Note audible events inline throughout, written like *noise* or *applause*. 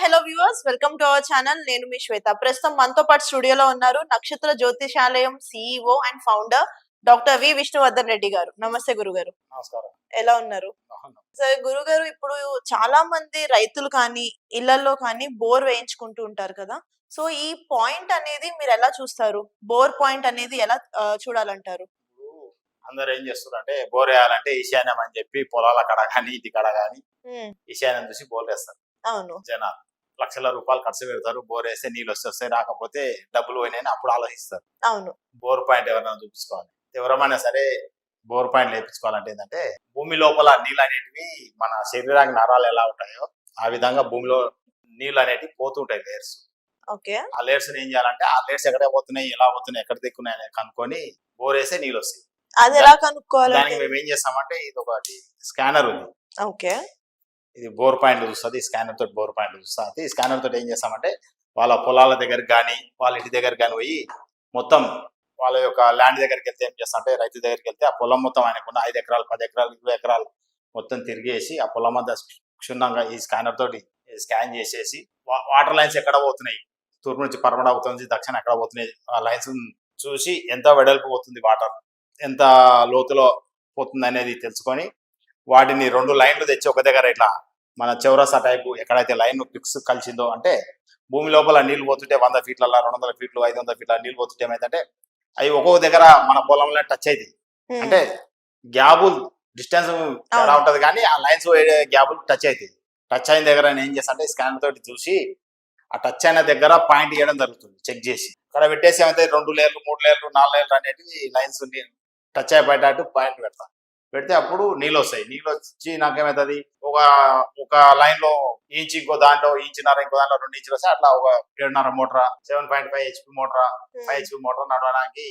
Hello viewers welcome to our channel. నేను మీ శ్వేత. ప్రస్తుతం మనతో పాటు స్టూడియోలో ఉన్నారు నక్షత్ర జ్యోతిషాలయం CEO and founder doctor V Vishnuvardhan Reddy garu. Namaste గురుగారు. నమస్కారం. ఎలా ఉన్నారు. సరే గురుగారు ఇప్పుడు చాలా మంది రైతులు కానీ ఇళ్ళలో కానీ బోర్ వేయించుకుంటూ ఉంటారు కదా. సో ఈ పాయింట్ అనేది మీరు ఎలా చూస్తారు? బోర్ పాయింట్ అనేది ఎలా చూడాలంటారు? అందరూ ఏం చేస్తున్నారు అంటే బోర్ వేయాలంటే ఈశాన్యం అని చెప్పి పొలాల కడ కానీ ఇంటి కడ కానీ ఈశాన్యం చూసి బోర్ వేస్తారు అవును. జనాలు. లక్షల రూపాయలు ఖర్చు పెడతారు. బోర్ వేస్తే నీళ్ళు వస్తే వస్తాయి రాకపోతే డబ్బులు పోయినాయని అప్పుడు ఆలోచిస్తారు. అవును. బోర్ పాయింట్ ఎవరైనా చూపించుకోవాలి. ఎవరమైనా సరే బోర్ పాయింట్ లేపించుకోవాలంటే ఏంటంటే భూమి లోపల నీళ్ళు అనేటివి మన శరీరానికి నరాలు ఎలా ఉంటాయో ఆ విధంగా భూమిలో నీళ్ళు అనేటివి పోతుంటాయి లేయర్స్. ఓకే. ఆ లేయర్స్ ఏం చేయాలంటే ఆ లేయర్స్ ఎక్కడ పోతున్నాయి ఎలా పోతున్నాయి ఎక్కడ దిక్కున్నాయి అనేది కనుక్కొని బోర్ వేస్తే నీళ్ళు వస్తాయి. అది ఎలా దానికి కనుక్కోవాలంటే మేము ఏం చేస్తామంటే ఇది ఒకటి స్కానర్ ఉంది. ఓకే. ఇది బోర్ పాయింట్ చూస్తుంది స్కానర్ తోటి బోర్ పాయింట్ చూస్తుంది. ఈ స్కానర్ తోటి ఏం చేస్తామంటే వాళ్ళ పొలాల దగ్గర కానీ వాళ్ళ ఇంటి దగ్గర కానీ పోయి మొత్తం వాళ్ళ యొక్క ల్యాండ్ దగ్గరికి వెళ్తే ఏం చేస్తామంటే రైతు దగ్గరికి వెళ్తే ఆ పొలం మొత్తం ఆయనకున్న ఐదు ఎకరాలు పది ఎకరాలు ఇరవై ఎకరాలు మొత్తం తిరిగేసి ఆ పొలం మధ్య క్షుణ్ణంగా ఈ స్కానర్ తోటి స్కాన్ చేసేసి వాటర్ లైన్స్ ఎక్కడ పోతున్నాయి? తూర్పు నుంచి పరమడ అవుతుంది దక్షిణ ఎక్కడ పోతున్నాయి? ఆ లైన్స్ చూసి ఎంత వెడల్పు పోతుంది వాటర్? ఎంత లోతులో పోతుంది అనేది తెలుసుకొని వాటిని రెండు లైన్లు తెచ్చి ఒక దగ్గర ఇట్లా మన చౌరసా టైపు ఎక్కడైతే లైన్ ఫిక్స్ కలిసిందో అంటే భూమి లోపల నీళ్ళు పోతుంటే వంద ఫీట్ల రెండు వందల ఫీట్లు ఐదు వందల ఫీట్ల నీళ్ళు పోతుంటే ఏమైందంటే అవి ఒక్కొక్క దగ్గర మన పొలంలో టచ్ అయింది అంటే గ్యాబుల్ డిస్టెన్స్ ఎలా ఉంటది కానీ ఆ లైన్స్ గ్యాబుల్ టచ్ అవుతుంది టచ్ అయిన దగ్గర నేను ఏం చేస్తా అంటే స్కానర్ తోటి చూసి ఆ టచ్ అయిన దగ్గర పాయింట్ ఇవ్వడం జరుగుతుంది చెక్ చేసి. అక్కడ పెట్టేసి ఏమైతే రెండు లేయర్లు మూడు లేయర్లు నాలుగు లేయర్లు అనేటివి లైన్స్ టచ్ అయిపోయేటట్టు పాయింట్ పెడతా. పెడితే అప్పుడు నీళ్ళు వస్తాయి. నీళ్ళు వచ్చి నాకేమవుతుంది ఒక ఒక లైన్లో ఇంచ్ ఇంకో దాంట్లో ఇంచున్నర ఇంకో దాంట్లో రెండు ఇంచులు వస్తాయి అట్లా ఒక ఏడున్నర మోటరా సెవెన్ పాయింట్ ఫైవ్ హెచ్పి మోటరా ఫైవ్ హెచ్పి మోటార్ నడవడానికి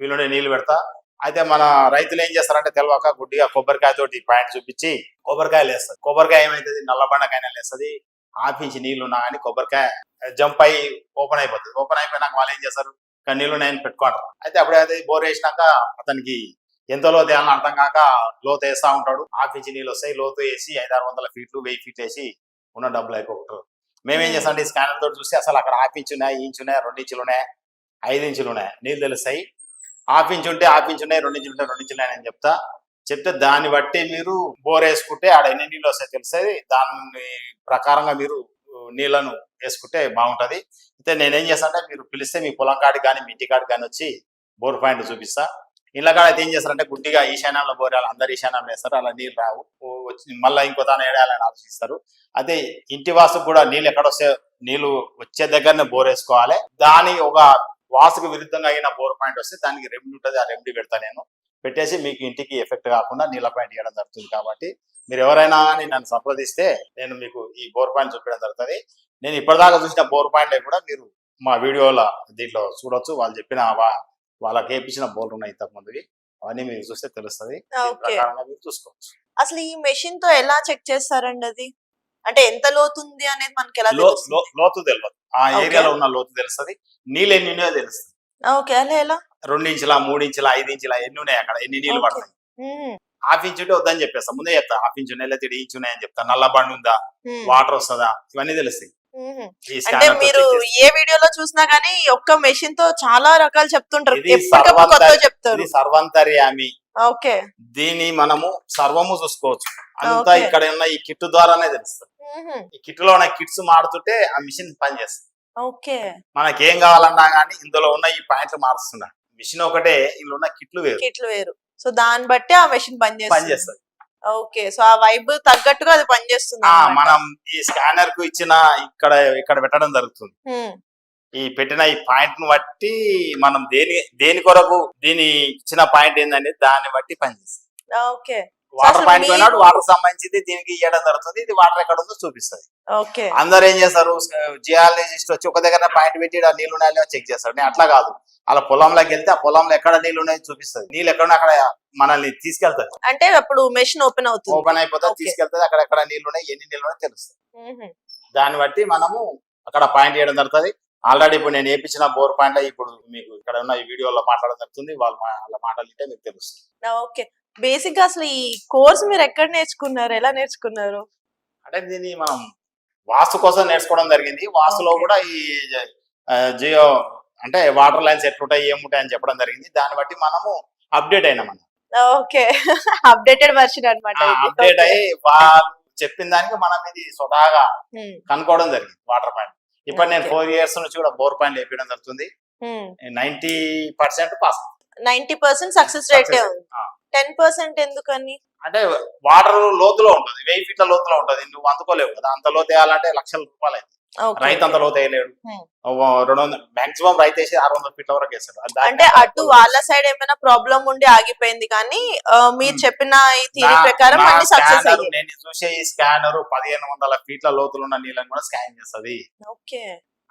వీలుండే నీళ్ళు పెడతా. అయితే మన రైతులు ఏం చేస్తారంటే తెలియక గుడ్డిగా కొబ్బరికాయ తోటి పాయింట్ చూపించి కొబ్బరికాయలు వేస్తారు. కొబ్బరికాయ ఏమైతుంది? నల్లబండకాయ వేస్తుంది ఆపించి నీళ్ళు ఉన్నా కానీ కొబ్బరికాయ జంప్ అయి ఓపెన్ అయిపోతుంది. ఓపెన్ అయిపోయినాక వాళ్ళు ఏం చేస్తారు? ఇక్కడ నీళ్ళు ఉన్నాయని పెట్టుకుంటారు. అయితే అప్పుడైతే బోర్ వేసినాక అతనికి ఎంత లోతు వేయాలని అర్థం కాక లోతు వేస్తా ఉంటాడు. ఆపించి నీళ్ళు వస్తాయి లోతు వేసి ఐదారు వందల ఫీట్లు వెయ్యి ఫీట్ వేసి ఉన్న డబ్బులు అయిపోతారు మేమేం చేస్తాం అంటే స్కానర్ తోటి చూసి అసలు అక్కడ ఆపించి ఉన్నాయి ఇంచు ఉన్నాయి రెండు ఇంచులు ఉన్నాయి ఐదు ఇంచులు ఉన్నాయి. నీళ్ళు తెలుస్తాయి. హాఫ్ ఇంచ్ ఉంటే హాఫ్ ఇంచ్ ఉన్నాయి రెండు ఇంచులు ఉంటే రెండు ఇంచులు ఉన్నాయని చెప్తా. చెప్తే దాన్ని బట్టి మీరు బోర్ వేసుకుంటే ఆడ ఎన్ని నీళ్ళు వస్తాయి తెలుస్తుంది. దాని ప్రకారంగా మీరు నీళ్ళను వేసుకుంటే బాగుంటది. అయితే నేనేం చేస్తా అంటే మీరు పిలిస్తే మీ పొలం కాడికి కానీ మీ ఇంటి కాడికి కానీ వచ్చి బోర్ పాయింట్ చూపిస్తా. ఇళ్ళ కాడ అయితే ఏం చేస్తారంటే గుడ్డిగా ఈశాన్యంలో బోర్ అందరు ఈశాన్యంలో వేస్తారు అలా నీళ్ళు రావు. మళ్ళీ ఇంకో దాని ఏడాలని ఆలోచిస్తారు. అదే ఇంటి వాసుకు కూడా నీళ్ళు ఎక్కడ వస్తే నీళ్ళు వచ్చే దగ్గరనే బోర్ వేసుకోవాలి. దాని ఒక వాసుకు విరుద్ధంగా అయిన బోర్ పాయింట్ వస్తే దానికి రెమెడీ ఉంటుంది ఆ రెమెడీ పెడతా నేను. పెట్టేసి మీకు ఇంటికి ఎఫెక్ట్ కాకుండా నీళ్ళ పాయింట్ ఇవ్వడం జరుగుతుంది కాబట్టి మీరు ఎవరైనా కానీ నన్ను సంప్రదిస్తే నేను మీకు ఈ బోర్ పాయింట్ చూపించడం జరుగుతుంది. నేను ఇప్పటిదాకా చూసిన బోర్ పాయింట్ కూడా మీరు మా వీడియోలో దీంట్లో చూడొచ్చు. వాళ్ళు చెప్పిన వా- వాళ్ళకి వేపించిన బోర్లు ఉన్నాయి ఇంతకు ముందువి అవన్నీ మీరు చూస్తే తెలుస్తుంది. మీరు చూసుకోవచ్చు. అసలు ఈ మెషిన్తో ఎలా చెక్ చేస్తారండి అది? అంటే ఎంత లోతుంది అనేది మనకి ఎలా లోతు తెలియదు ఆ. ఏరియాలో ఉన్న లోతు తెలుస్తుంది. నీళ్ళు ఎన్ని ఉన్నాయో తెలుస్తుంది. ఓకే. అలా ఎలా? రెండు ఇంచుల మూడు ఇంచుల ఐదు ఇంచుల ఎన్ని ఉన్నాయి అక్కడ? ఎన్ని నీళ్ళు. పడతాయి? హాఫ్ ఇంచ్ ఉంటే వద్దని చెప్పేస్తా. ముందే చెప్తా. హాఫ్ ఇంచ్ ఉన్నాయి లేదా ఇంచ్ ఉన్నాయని చెప్తా. నల్ల బండి ఉందా? వాటర్ వస్తుందా? ఇవన్నీ తెలుస్తాయి. అంటే మీరు. ఏ వీడియోలో చూసినా గానీ ఒక్క మెషిన్తో చాలా రకాలు చెప్తుంటారు. కొత్త చెప్తారు. సర్వంతర్యామి. ఓకే. దీన్ని మనము సర్వము చూసుకోవచ్చు. అంతా. ఇక్కడ ఉన్న ఈ కిట్ ద్వారానే తెలుస్తుంది. ఈ కిట్లో ఉన్న కిట్స్ మారుతుంటే ఆ మిషన్ పనిచేస్తుంది. ఓకే. మనకేం కావాలన్నా కానీ ఇందులో ఉన్న ఈ పాయింట్లు మారుస్తున్నా మిషన్ ఒకటే ఇందులో ఉన్న కిట్లు వేరు. కిట్లు వేరు. సో దాన్ని బట్టి ఆ మెషిన్ పనిచేస్తుంది. పనిచేస్తుంది. ఓకే సో ఆ వైబ్ తగ్గట్టుగా అది పనిచేస్తుంది. మనం ఈ స్కానర్కు ఇచ్చిన ఇక్కడ ఇక్కడ పెట్టడం జరుగుతుంది. ఈ పెట్టిన ఈ పాయింట్ను బట్టి మనం దేని దేని కొరకు దీని ఇచ్చిన పాయింట్ ఏంటంటే దాన్ని బట్టి పనిచేస్తుంది. ఓకే. వాటర్ పాయింట్ పోయినాడు వాటర్ సంబంధించింది దీనికి ఇవ్వడం జరుగుతుంది ఇది వాటర్ ఎక్కడ ఉందో చూపిస్తుంది. అందరు ఏం చేస్తారు జియాలజిస్ట్ వచ్చి ఒక దగ్గర పాయింట్ పెట్టి ఈడ నీళ్ళు ఉన్నాయో చెక్ చేస్తారు. నేను అట్లా కాదు. అలా పొలంలోకి వెళ్తే ఆ పొలంలో ఎక్కడ నీళ్ళు ఉన్నాయో చూపిస్తుంది. నీళ్ళు ఎక్కడ అక్కడ మనల్ని తీసుకెళ్తాది. అంటే అప్పుడు మెషిన్ ఓపెన్ అవుతుంది. ఓపెన్ అయిపోతుంది. తీసుకెళ్తుంది అక్కడ ఎక్కడ నీళ్ళు ఉన్నాయి ఎన్ని నీళ్ళు ఉన్నాయో తెలుస్తుంది. దాన్ని బట్టి మనము అక్కడ పాయింట్ చేయడం జరుగుతుంది. ఆల్రెడీ ఇప్పుడు నేను వేపించిన బోర్ పాయింట్ ఇప్పుడు మీకు ఇక్కడ ఉన్న ఈ వీడియోలో మాట్లాడడం జరుగుతుంది. వాళ్ళు వాళ్ళ మాటలు మీకు తెలుస్తుంది. ఓకే. బేసిక్గా అసలు ఈ కోర్స్ మీరు ఎక్కడ నేర్చుకున్నారు? ఎలా నేర్చుకున్నారు? అంటే దీన్ని మనం వాస్తు కోసం నేర్చుకోవడం జరిగింది. వాస్తులో. కూడా ఈ జియో అంటే వాటర్ లైన్స్ ఎట్లుంటాయి ఏముంటాయి అని చెప్పడం జరిగింది. దాన్ని బట్టి మనము అప్డేట్ అయినాం మనం ఓకే. *laughs* అప్డేటెడ్ వర్షన్ అనమాట అప్డేట్ అయ్యి వాళ్ళు చెప్పిన దానికి మనం ఇది స్వతహాగా కనుక్కోవడం జరిగింది వాటర్ పాయింట్. ఇప్పుడు నేను. ఫోర్ ఇయర్స్ నుంచి కూడా బోర్ పాయింట్ వేపించడం జరుగుతుంది. Ninety percent pass. Ninety percent success రేటే. టెన్ పర్సెంట్ ఎందుకని? అంటే వాటర్ లోతులో ఉంటుంది వెయ్యి ఫీట్ల లోతులో ఉంటుంది నువ్వు అందుకోలేవు కదా అంత లోతు వేయాలంటే లక్షల రూపాయలు Okay. రైతు అంత లోతు వేయలేడు. రెండు వందల మాక్సిమం రైతు వేసి ఆరు వందల ఫీట్ల వరకు వేస్తాడు. అంటే అటు వాళ్ళ సైడ్ ఏమైనా ప్రాబ్లం ఉండి ఆగిపోయింది కానీ మీరు. చెప్పిన ఈ థియరీ ప్రకారం అన్ని సక్సెస్ నేను చూసే ఈ స్కానర్ పదిహేను వందల ఫీట్ల లోతులు ఉన్న నీళ్ళని కూడా స్కాన్ చేస్తుంది. ఓకే.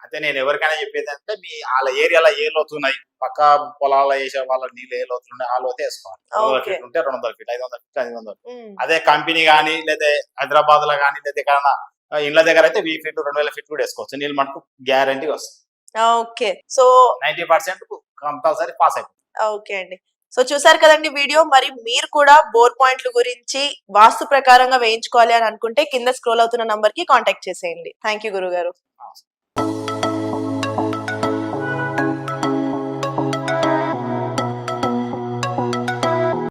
అయితే నేను ఎవరికైనా చెప్పేది అంటే మీ వాళ్ళ ఏరియాలో ఏ లోతు ఉన్నాయి? పక్క పొలాల్లో వేసే వాళ్ళ నీళ్ళు ఏ లోతులు ఉన్నాయి? ఆ లోతే వేసుకోవాలి. రెండు వందల Okay. ఫీట్ ఉంటే రెండు వందల ఫీట్ ఐదు వందల ఫీట్ ఐదు వందలు. అదే కంపెనీ కానీ లేదా హైదరాబాద్లో కానీ లేదా ఎక్కడైనా ఇళ్ళ దగ్గర అయితే వెయ్యి ఫీట్ రెండు వేల ఫీట్ కూడా వేసుకోవచ్చు. నీళ్ళు మనకు గ్యారంటీ వస్తుంది. Okay. So ninety percent compulsory pass అయిపోతుంది. ఓకే అండి. సో చూసారు కదండి వీడియో. మరి మీరు కూడా బోర్ పాయింట్ల గురించి వాస్తు ప్రకారంగా వేయించుకోవాలి అని అనుకుంటే కింద స్క్రోల్ అవుతున్న నంబర్కి కాంటాక్ట్ చేసేయండి. థ్యాంక్ యూ గురుగారు.